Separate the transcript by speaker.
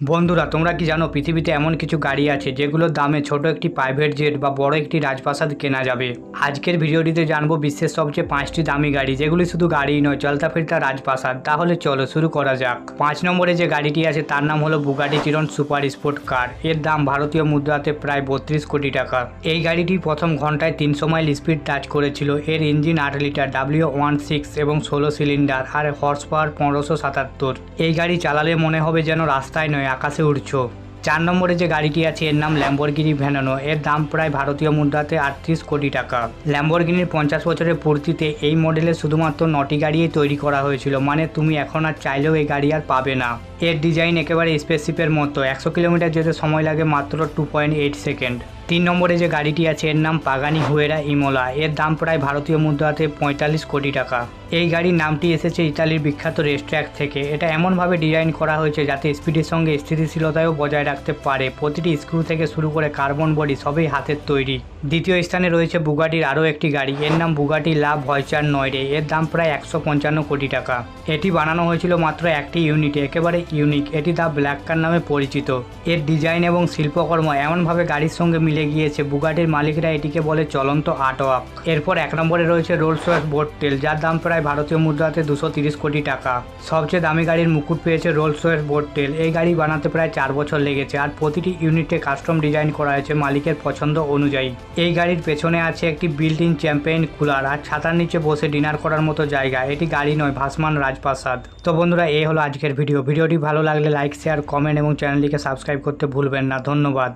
Speaker 1: বন্ধুরা, তোমরা কি জানো পৃথিবীতে এমন কিছু গাড়ি আছে যেগুলোর দামে ছোট একটি প্রাইভেট জেট বা বড় একটি রাজপ্রাসাদ কেনা যাবে? আজকের ভিডিওটিতে জানব বিশ্বের সবচেয়ে পাঁচটি দামি গাড়ি, যেগুলি শুধু গাড়িই নয় চলতা ফিরতা রাজপ্রাসাদ। তাহলে চলো শুরু করা যাক। পাঁচ নম্বরে যে গাড়িটি আছে, তার নাম হলো Bugatti Chiron super sport car এর দাম ভারতীয় মুদ্রাতে প্রায় বত্রিশ কোটি টাকা। এই গাড়িটি প্রথম ঘন্টায় তিনশো মাইল স্পিড টাচ করেছিল। এর ইঞ্জিন আট লিটার ডাব্লিউ ওয়ান সিক্স এবং ষোলো সিলিন্ডার আর হর্স পাওয়ার পনেরোশো সাতাত্তর। এই গাড়ি চালালে মনে হবে যেন রাস্তায় নয় আকাশে উড়ছো। চার নম্বরে যে গাড়িটি আছে, এর নাম ল্যাম্বরগিনি ভ্যানানো এর দাম প্রায় ভারতীয় মুদ্রাতে আটত্রিশ কোটি টাকা। ল্যাম্বরগিনির পঞ্চাশ বছরের পূর্তিতে এই মডেলে শুধুমাত্র নটি গাড়িই তৈরি করা হয়েছিল মানে তুমি এখন আর চাইলেও এই গাড়ি আর পাবে না। এর ডিজাইন একেবারে স্পেসশিপের মতো, একশো কিলোমিটার যেতে সময় লাগে মাত্র টু পয়েন্ট এইট সেকেন্ড তিন নম্বরে যে গাড়িটি আছে, এর নাম পাগানি হুয়েরা ইমোলা এর দাম প্রায় ভারতীয় মুদ্রাতে পঁয়তাল্লিশ কোটি টাকা। এই গাড়ির নামটি এসেছে ইতালির বিখ্যাত রেস্ট্র্যাক থেকে। এটা এমনভাবে ডিজাইন করা হয়েছে যাতে স্পিডের সঙ্গে স্থিতিশীলতায়ও বজায় রাখতে পারে। প্রতিটি স্ক্রু থেকে শুরু করে কার্বন বডি সবই হাতের তৈরি। দ্বিতীয় স্থানে রয়েছে বুগাটির আরও একটি গাড়ি। এর নাম বুগাটি লাভ ভয়চার নয়ডে এর দাম প্রায় একশো পঞ্চান্ন কোটি টাকা। এটি বানানো হয়েছিল মাত্র একটি ইউনিটে, একেবারে ইউনিক। এটি দ্য ব্ল্যাক কার নামে পরিচিত। এর ডিজাইন এবং শিল্পকর্ম এমনভাবে গাড়ির সঙ্গে মিলে গিয়েছে। বুগাটির মালিকরা এটিকে বলে চলন্ত আর্ট ওয়ার্ক এরপর এক নম্বরে রয়েছে রোলস রয়েস বোটটেল যার দাম প্রায় ভারতীয় মুদ্রাতে দুশো তিরিশ কোটি টাকা। সবচেয়ে দামি গাড়ির মুকুট পেয়েছে রোলস রয়েস বোটটেল এই গাড়ি বানাতে প্রায় চার বছর লেগেছে আর প্রতিটি ইউনিটে কাস্টম ডিজাইন করা হয়েছে মালিকের পছন্দ অনুযায়ী। এই গাড়ির পেছনে আছে একটি বিল্ট ইন চ্যাম্পেইন কুলার আর ছাতার নিচে বসে ডিনার করার মতো জায়গা। এটি গাড়ি নয়, ভাসমান রাজপ্রাসাদ। তো বন্ধুরা এই হলো আজকের ভিডিও ভিডিওটি ভালো লাগলে লাইক শেয়ার কমেন্ট এবং চ্যানেলটিকে সাবস্ক্রাইব করতে ভুলবেন না। ধন্যবাদ।